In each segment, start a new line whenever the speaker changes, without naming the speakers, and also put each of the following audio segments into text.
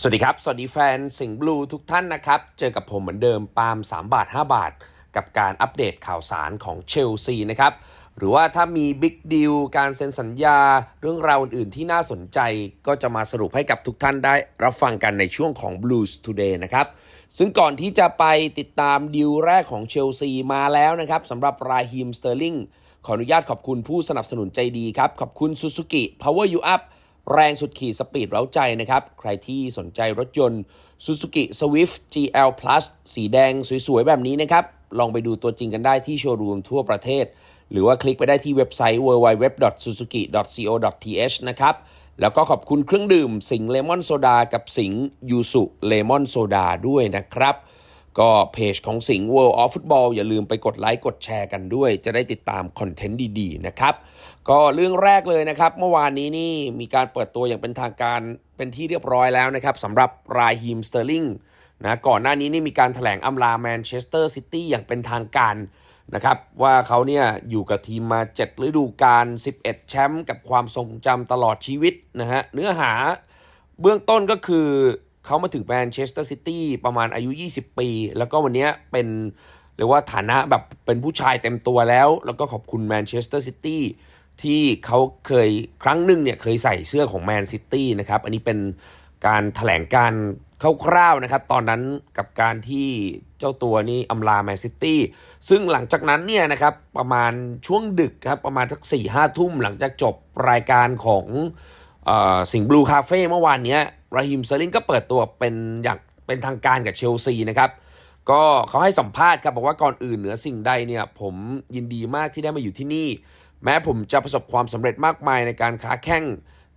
สวัสดีครับ สวัสดีแฟนสิงห์บลูทุกท่านนะครับ เจอกับผมเหมือนเดิมปาล์ม3 บาท 5 บาท กับการอัปเดตข่าวสารของเชลซีนะครับ หรือว่าถ้ามีบิ๊กดีลการเซ็นสัญญาเรื่องราวอื่นๆที่น่าสนใจ ก็จะมาสรุปให้กับทุกท่านได้รับฟังกันในช่วงของ Blues Today นะครับ ซึ่งก่อนที่จะไปติดตามดีลแรกของเชลซีมาแล้วนะครับสำหรับราฮิมสเตอร์ลิงขออนุญาตขอบคุณผู้สนับสนุนใจดีครับขอบคุณ Suzuki Power You Up แรงสุดขีดสปีดเร้าใจนะครับ ใครที่สนใจรถยนต์ Suzuki Swift GL Plus สีแดงสวยๆ แบบนี้นะครับ ลองไปดูตัวจริงกันได้ที่โชว์รูมทั่วประเทศ หรือว่าคลิกไปได้ที่เว็บไซต์ www.suzuki.co.th นะครับ แล้วก็ขอบคุณเครื่องดื่มสิงเลมอนโซดากับสิงยูสุเลมอนโซดาด้วยนะครับ ก็เพจของสิงห์ World of Football อย่าลืมไปกดไลค์กดแชร์กันด้วย จะได้ติดตามคอนเทนต์ดีๆนะครับ ก็เรื่องแรกเลยนะครับ เมื่อวานนี้นี่มีการเปิดตัวอย่างเป็นทางการเป็นที่เรียบร้อยแล้วนะครับสำหรับรายฮิมสเตอร์ลิงนะก่อนหน้านี้นี่มีการถแถลงอำลาแมนเชสเตอร์ซิตี้อย่างเป็นทางการนะครับว่าเขาเนี่ยอยู่กับทีมมา 7 ฤดูกาล 11 แชมป์กับความทรงจำตลอดชีวิตนะฮะเนื้อหาเบื้องต้นก็คือ เขามาถึงแมนเชสเตอร์ซิตี้ประมาณอายุ 20 ปี แล้วก็วันนี้เป็นเรียกว่าฐานะแบบเป็นผู้ชายเต็มตัวแล้ว แล้วก็ขอบคุณแมนเชสเตอร์ซิตี้ที่เขาเคยครั้งหนึ่งเนี่ยเคยใส่เสื้อของแมนซิตี้นะครับ อันนี้เป็นการถแถลงการคร่าวๆนะครับ ตอนนั้นกับการที่เจ้าตัวนี่อำลาแมนซิตี้ซึ่งหลังจากนั้นเนี่ยนะครับประมาณช่วงดึกครับประมาณสักสี่ห้าทุ่มหลังจากจบรายการของสิงห์บลูคาเฟ่เมื่อวานเนี้ย ราฮิมเซอร์ลิงก็เปิดตัวเป็นอย่างเป็นทางการกับเชลซีนะครับ ก็เขาให้สัมภาษณ์ครับบอกว่าก่อนอื่นเหนือสิ่งใดเนี่ยผมยินดีมากที่ได้มาอยู่ที่นี่ แม้ผมจะประสบความสำเร็จมากมายในการค้าแข่ง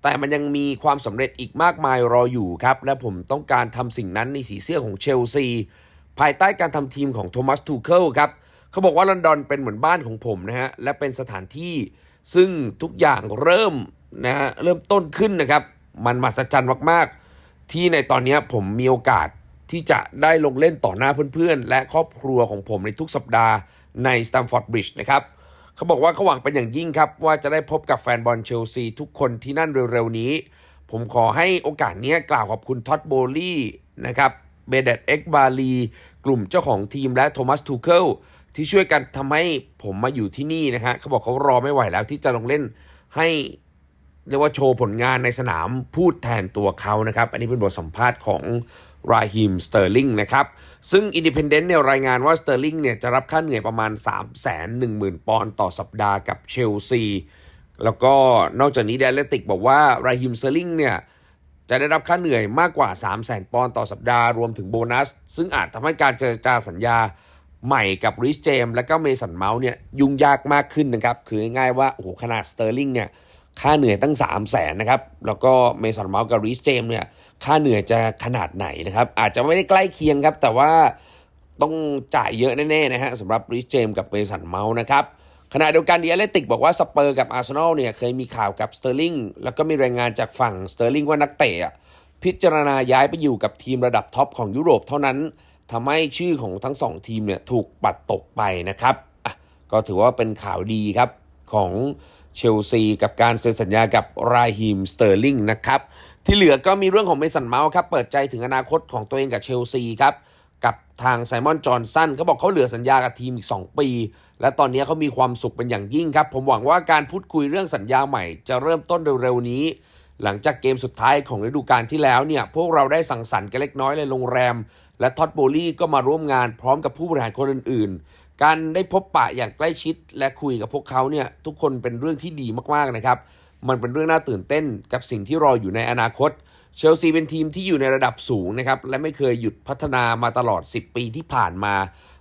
แต่มันยังมีความสำเร็จอีกมากมายรออยู่ครับ และผมต้องการทำสิ่งนั้นในสีเสื้อของเชลซีภายใต้การทำทีมของโทมัสทูเคิลครับเขาบอกว่าลอนดอนเป็นเหมือนบ้านของผมนะฮะและเป็นสถานที่ซึ่งทุกอย่างเริ่มนะฮะเริ่มต้นขึ้นนะครับ มันมหัศจรรย์มากๆ ที่ในตอนนี้ผมมีโอกาสที่จะได้ลงเล่นต่อหน้าเพื่อนๆ และครอบครัวของผมในทุกสัปดาห์ในสตัมฟอร์ดบริดจ์นะครับเขาบอกว่าเขาหวังเป็นอย่างยิ่งครับ ว่าจะได้พบกับแฟนบอลเชลซีทุกคนที่นั่นเร็วๆนี้ ผมขอให้โอกาสนี้กล่าวขอบคุณท็อตโบลี่นะครับเบเดตเอ็กบาลีกลุ่มเจ้าของทีมและโทมัสทูเคิลที่ช่วยกันทำให้ผมมาอยู่ที่นี่นะฮะเขาบอกเขารอไม่ไหวแล้วที่จะลงเล่นให้ เรียกว่าโชว์ผลงานในสนามพูดแทนตัวเขานะครับ อันนี้เป็นบทสัมภาษณ์ของราฮิมสเตอร์ลิงนะครับ ซึ่งอินดิเพนเดนต์เนี่ยรายงานว่าสเตอร์ลิงเนี่ยจะรับค่าเหนื่อยประมาณ 3 1 0 0 0 0 ปอนด์ต่อสัปดาห์กับเชลซี แล้วก็นอกจากนี้เดลติกบอกว่าราฮิมสเตอร์ลิงเนี่ยจะได้รับค่าเหนื่อยมากกว่า 3 0 0 0 0 0ปอนด์ต่อสัปดาห์รวมถึงโบนัส ซึ่งอาจทำให้การเจรจาสัญญาใหม่กับริชเจมและก็เมสันเมาส์เนี่ยยุ่งยากมากขึ้นนะครับ คือง่ายๆว่าโอ้โหขนาดสเตอร์ลิงเนี่ย ค่าเหนื่อยตั้ง 3 0 0แสนนะครับ แล้วก็เมสันเมาส์กับริชเจมเนี่ยค่าเหนื่อยจะขนาดไหนนะครับ อาจจะไม่ได้ใกล้เคียงครับ แต่ว่าต้องจ่ายเยอะแน่ๆนะฮะสำหรับริชเจมกับเมสันเมาส์นะครับขณะเดียวกันดีแอเลติกบอกว่าสเปอร์กับอาร์เซนอลเนี่ยเคยมีข่าวกับสเตอร์ลิงแล้วก็มีรายงานจากฝั่งสเตอร์ลิงว่านักเตะพิจารณาย้ายไปอยู่กับทีมระดับท็อปของยุโรปเท่านั้นทำให้ชื่อของทั้งสองทีมเนี่ยถูกปัดตกไปนะครับก็ถือว่าเป็นข่าวดีครับของ เชลซีกับการเซ็นสัญญากับราฮิมสเตอร์ลิงนะครับ ที่เหลือก็มีเรื่องของเมสันเมาส์ครับเปิดใจถึงอนาคตของตัวเองกับเชลซีครับกับทางไซมอนจอห์นสันเขาบอกเขาเหลือสัญญากับทีมอีก 2 ปี และตอนนี้เขามีความสุขเป็นอย่างยิ่งครับ ผมหวังว่าการพูดคุยเรื่องสัญญาใหม่จะเริ่มต้นเร็วๆนี้ หลังจากเกมสุดท้ายของฤดูกาลที่แล้วเนี่ยพวกเราได้สังสรรค์กันเล็กน้อยในโรงแรม และท็อตโบลี่ก็มาร่วมงานพร้อมกับผู้บริหารคนอื่นๆ การได้พบปะอย่างใกล้ชิดและคุยกับพวกเขาเนี่ยทุกคนเป็นเรื่องที่ดีมากๆนะครับ มันเป็นเรื่องน่าตื่นเต้นกับสิ่งที่รออยู่ในอนาคต เชลซีเป็นทีมที่อยู่ในระดับสูงนะครับและไม่เคยหยุดพัฒนามาตลอด 10 ปีที่ผ่านมา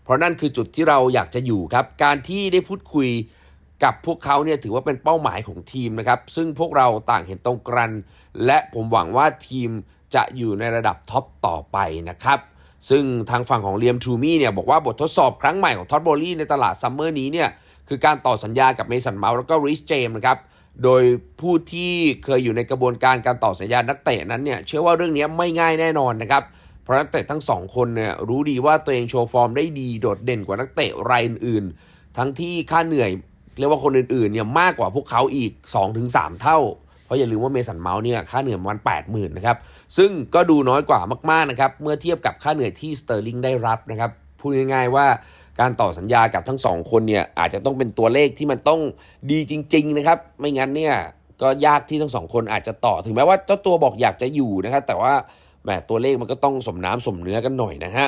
เพราะนั่นคือจุดที่เราอยากจะอยู่ครับ การที่ได้พูดคุยกับพวกเขาเนี่ยถือว่าเป็นเป้าหมายของทีมนะครับ ซึ่งพวกเราต่างเห็นตรงกัน และผมหวังว่าทีมจะอยู่ในระดับท็อปต่อไปนะครับ ซึ่งทางฝั่งของเลียมทูมี่เนี่ยบอกว่าบททดสอบครั้งใหม่ของท็อตโบลี่ในตลาดซัมเมอร์นี้เนี่ยคือการต่อสัญญากับเมสันเมาส์แล้วก็ริชเจมส์นะครับโดยผู้ที่เคยอยู่ในกระบวนการการต่อสัญญานักเตะนั้นเนี่ยเชื่อว่าเรื่องนี้ไม่ง่ายแน่นอนนะครับเพราะนักเตะทั้งสองคนเนี่ยรู้ดีว่าตัวเองโชว์ฟอร์มได้ดีโดดเด่นกว่านักเตะรายอื่นๆ ทั้งที่ค่าเหนื่อยเรียกว่าคนอื่นๆเนี่ยมากกว่าพวกเขาอีก 2-3 เท่าเพราะราะอย่าลืมว่าเมสันเมาส์เนี่ยค่าเหนื่อยประมาณ8 0,000นะครับซึ่งก็ดูน้อยกว่ามากๆนะครับเมื่อเทียบกับค่าเหนื่อยที่สเตอร์ลิงได้รับนะครับพูดง่ายๆว่าการต่อสัญญากับทั้งสองคนเนี่ยอาจจะต้องเป็นตัวเลขที่มันต้องดีจริง ๆ นะครับ ไม่งั้นเนี่ยก็ยากที่ทั้งสองคนอาจจะต่อถึงแม้ว่าเจ้าตัวบอกอยากจะอยู่นะครับแต่ว่าแหมตัวเลขมันก็ต้องสมน้ำสมเนื้อกันหน่อยนะฮะ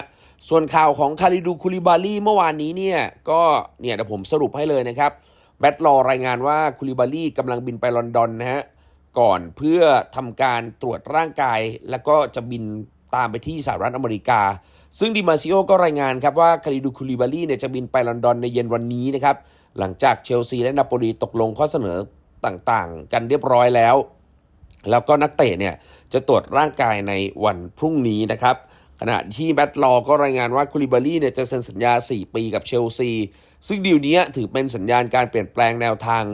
ส่วนข่าวของคาริดูคูลิบาลีเมื่อวานนี้เนี่ยก็เนี่ยเดี๋ยวผมสรุปให้เลยนะครับแบทลอรายงานว่าคูลิบาลีกำลังบินไปลอนดอนนะฮะ ก่อนเพื่อทำการตรวจร่างกาย แล้วก็จะบินตามไปที่สหรัฐอเมริกา ซึ่งดิมาซิโอก็รายงานครับว่าคาริดูคูลิบาลีเนี่ยจะบินไปลอนดอนในเย็นวันนี้นะครับหลังจากเชลซีและนาโปลีตกลงข้อเสนอต่างๆ กันเรียบร้อยแล้ว แล้วก็นักเตะเนี่ยจะตรวจร่างกายในวันพรุ่งนี้นะครับขณะที่แบทลอก็รายงานว่าคูลิบาลีเนี่ยจะเซ็นสัญญา 4 ปีกับเชลซี ซึ่งดีลนี้ถือเป็นสัญญาณการเปลี่ยนแปลงแนวทาง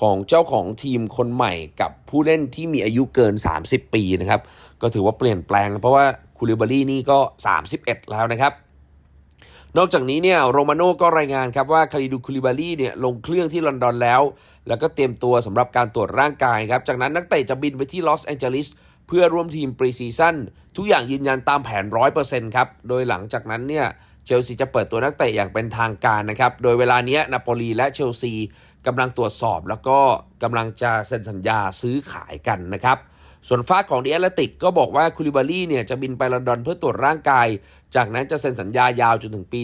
ของเจ้าของทีมคนใหม่กับผู้เล่นที่มีอายุเกิน 30 ปีนะครับ ก็ถือว่าเปลี่ยนแปลง เพราะว่าคูลิบาลีนี่ก็ 31 แล้วนะครับ นอกจากนี้เนี่ยโรมาโน่ก็รายงานครับว่าคาริดูคูลิบาลีเนี่ยลงเครื่องที่ลอนดอนแล้ว แล้วก็เตรียมตัวสำหรับการตรวจร่างกายครับ จากนั้นนักเตะจะบินไปที่ลอสแองเจลิสเพื่อร่วมทีมปรีซีซั่นทุกอย่างยืนยันตามแผน 100%ครับ โดยหลังจากนั้นเนี่ยเชลซีจะเปิดตัวนักเตะอย่างเป็นทางการนะครับ โดยเวลาเนี้ยนาโปลีและเชลซี กำลังตรวจสอบแล้วก็กำลังจะเซ็นสัญญาซื้อขายกันนะครับ ส่วนฟ้าของดีแอตเลติกก็บอกว่าคูลิบารีเนี่ยจะบินไปลอนดอนเพื่อตรวจร่างกาย จากนั้นจะเซ็นสัญญายาวจนถึงปี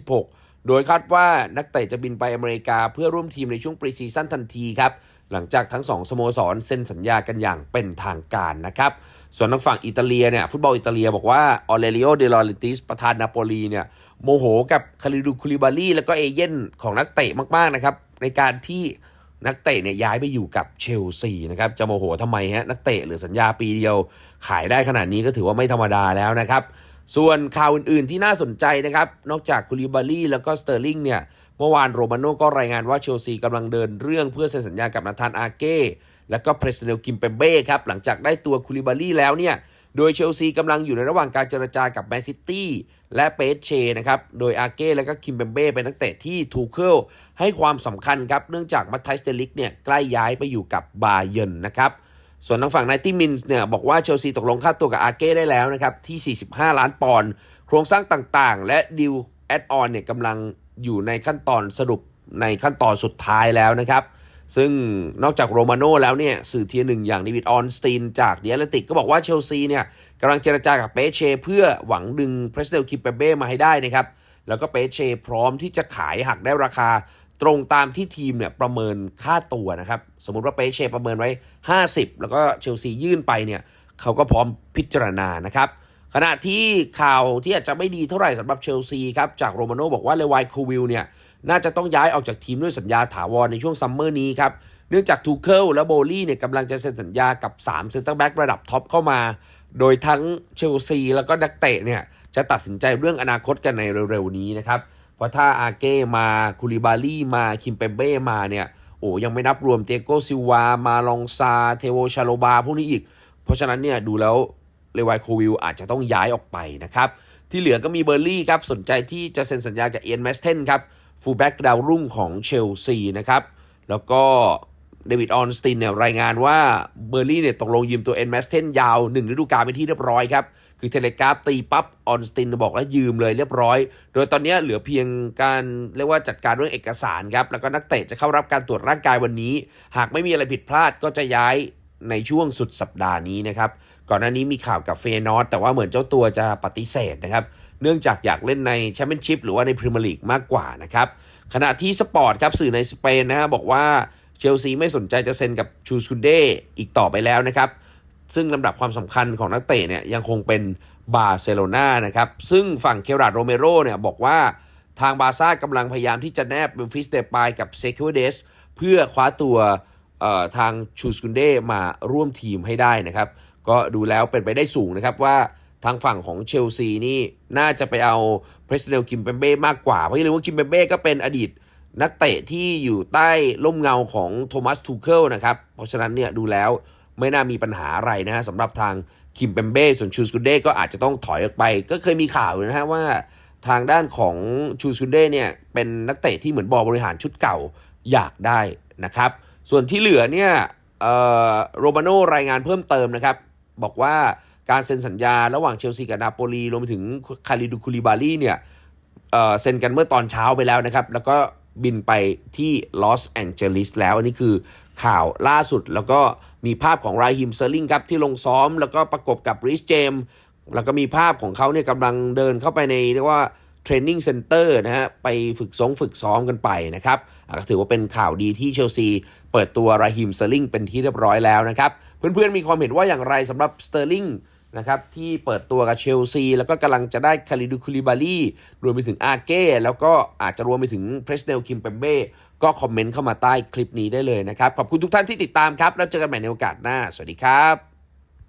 2026 โดยคาดว่านักเตะจะบินไปอเมริกาเพื่อร่วมทีมในช่วงปรีซีซั่นทันทีครับ หลังจากทั้งสองสโมสรเซ็นสัญญากันอย่างเป็นทางการนะครับ ส่วนทางฝั่งอิตาเลียเนี่ยฟุตบอลอิตาเลียบอกว่าออเรลิโอเดลอริติสประธานนาโปลีเนี่ยโมโหกับคาริดูคูลิบาลีแล้วก็เอเย่นของนักเตะมากๆนะครับในการที่นักเตะเนี่ยย้ายไปอยู่กับเชลซีนะครับจะโมโหทำไมฮะนักเตะหรือสัญญาปีเดียว ขายได้ขนาดนี้ก็ถือว่าไม่ธรรมดาแล้วนะครับ ส่วนข่าวอื่นๆที่น่าสนใจนะครับ นอกจากคูลิบาลีแล้วก็สเตอร์ลิงเนี่ย เมื่อวานโรมาโน่ก็รายงานว่าเชลซีกำลังเดินเรื่องเพื่อเซ็นสัญญากับนาธานอาเก้แล้วก็เพรสเนลกิมเปมเบ้ครับ หลังจากได้ตัวคูลิบาลีแล้วเนี่ย โดยเชลซีกำลังอยู่ในระหว่างการเจรจากับแมนซิตี้และเปเชนะครับ โดยอาเก้และก็คิมเปมเบ้เป็นนักเตะที่ทูเคิลให้ความสำคัญครับ เนื่องจากมัตไทสเตลิกเนี่ยใกล้ย้ายไปอยู่กับบาเยิร์นนะครับ ส่วนทางฝั่งไนตี้มินส์เนี่ยบอกว่าเชลซีตกลงค่าตัวกับอาเก้ได้แล้วนะครับ ที่ 45 ล้านปอนด์โครงสร้างต่างๆ และดิวแอดออนเนี่ยกำลังอยู่ในขั้นตอนสรุปในขั้นตอนสุดท้ายแล้วนะครับ ซึ่งนอกจากโรมาโน่แล้วเนี่ยสื่อเทียหนึ่งอย่างเดวิดออนสตีนจากเดียลติกก็บอกว่าเชลซีเนี่ยกำลังเจรจากับเปเช เพื่อหวังดึงเพรสเดลคิปเปเบ้มาให้ได้นะครับแล้วก็เปเชพร้อมที่จะขายหักได้ราคา ตรงตามที่ทีมเนี่ยประเมินค่าตัวนะครับ สมมุติว่าเปเชประเมินไว้ 50 แล้วก็เชลซียื่นไปเนี่ยเขาก็พร้อมพิจารณานะครับ ขณะที่ข่าวที่อาจจะไม่ดีเท่าไหร่สำหรับเชลซีครับ จากโรมาโน่บอกว่าเลวายคูวิลเนี่ยน่าจะต้องย้ายออกจากทีมด้วยสัญญาถาวรในช่วงซัมเมอร์นี้ครับเนื่องจากทูเคิลและโบลี่เนี่ยกำลังจะเซ็นสัญญากับ3เซนเตอร์แบ็กระดับท็อปเข้ามา โดยทั้งเชลซีแล้วก็นักเตะเนี่ยจะตัดสินใจเรื่องอนาคตกันในเร็วๆนี้นะครับ ราะถ้าอาเก้มาคูลิบาลี่มาคิมเปเบ้มาเนี่ยโอ้ยังไม่นับรวมเตโกซิวา มาลองซา เทโวชาโลบา พวกนี้อีก เพราะฉะนั้นเนี่ยดูแล้วเลวายโควิลอาจจะต้องย้ายออกไปนะครับ ที่เหลือก็มีเบอร์ลี่ครับ สนใจที่จะเซ็นสัญญากับเอียนแมสเทนครับ ฟูลแบ็กดาวรุ่งของเชลซีนะครับ แล้วก็ เดวิดออนสตินเนี่ยรายงานว่าเบอร์ลี่เนี่ยตกลงยืมตัวเอ็นแมสเทนยาว1ฤดูกาลไปนที่เรียบร้อยครับ คือเทเลกราฟตีปั๊บออนสตินบอกแล้วยืมเลยเรียบร้อย โดยตอนนี้เหลือเพียงการเรียกว่าจัดการเรื่องเอกสารครับ แล้วก็นักเตะจะเข้ารับการตรวจร่างกายวันนี้ หากไม่มีอะไรผิดพลาดก็จะย้ายในช่วงสุดสัปดาห์นี้นะครับ ก่อนหน้านี้มีข่าวกับเฟนอสแต่ว่าเหมือนเจ้าตัวจะปฏิเสธนะครับ เนื่องจากอยากเล่นในแชมเปี้ยนชิพหรือว่าในพรีเมียร์ลีกมากกว่านะครับขณะที่สปอร์ตครับสื่อในสเปนนะฮะบอกว่า เชลซีไม่สนใจจะเซ็นกับชูสคุนเดอีกต่อไปแล้วนะครับ ซึ่งลำดับความสำคัญของนักเตะเนี่ยยังคงเป็นบาร์เซโลนานะครับ ซึ่งฝั่งเคราดโรเมโรเนี่ยบอกว่าทางบาร์ซ่ากำลังพยายามที่จะแนบเบมฟิสเดปายกับเซคิวเดสเพื่อคว้าตัวทางชูสกุนเดมาร่วมทีมให้ได้นะครับ ก็ดูแล้วเป็นไปได้สูงนะครับว่าทางฝั่งของเชลซีนี่น่าจะไปเอาเพรสเนลคิมเปมเบ้มากกว่า เพราะอย่าลืมว่าคิมเปมเบ้ก็เป็นอดีต นักเตะที่อยู่ใต้ร่มเงาของโทมัสทูเคิลนะครับ เพราะฉะนั้นเนี่ยดูแล้วไม่น่ามีปัญหาอะไรนะฮะสำหรับทางคิมเปมเบ้ส่วนชูสกุเด้ก็อาจจะต้องถอยออกไป ก็เคยมีข่าวนะฮะว่าทางด้านของชูสกุเด้เนี่ยเป็นนักเตะที่เหมือนบอบริหารชุดเก่าอยากได้นะครับ ส่วนที่เหลือเนี่ยโรมาโนรายงานเพิ่มเติมนะครับ บอกว่าการเซ็นสัญญาระหว่างเชลซีกับนาโปลีรวมไปถึงคาริดูคูลิบาลีเนี่ยเซ็นกันเมื่อตอนเช้าไปแล้วนะครับ แล้วก็ บินไปที่ลอสแองเจลิสแล้วอันนี้คือข่าวล่าสุดแล้วก็มีภาพของไรฮิมเซอร์ลิงครับที่ลงซ้อมแล้วก็ประกบกับริสเจมแล้วก็มีภาพของเขาเนี่ยกำลังเดินเข้าไปในเรียกว่าเทรนนิ่งเซ็นเตอร์นะฮะไปฝึกซ้อมฝึกซ้อมกันไปนะครับอะก็ถือว่าเป็นข่าวดีที่เชลซีเปิดตัวราฮิมสเตอร์ลิงเป็นที่เรียบร้อยแล้วนะครับ เพื่อนๆมีความเห็นว่าอย่างไรสำหรับสเตอร์ลิง นะครับที่เปิดตัวกับเชลซี แล้วก็กำลังจะได้คาริดูคูลิบาลีรวมไปถึงอาเก้แล้วก็อาจจะรวมไปถึงเพรสเนลคิมเปมเบ้ก็คอมเมนต์เข้ามาใต้คลิปนี้ได้เลยนะครับ ขอบคุณทุกท่านที่ติดตามครับ แล้วเจอกันใหม่ในโอกาสหน้า สวัสดีครับ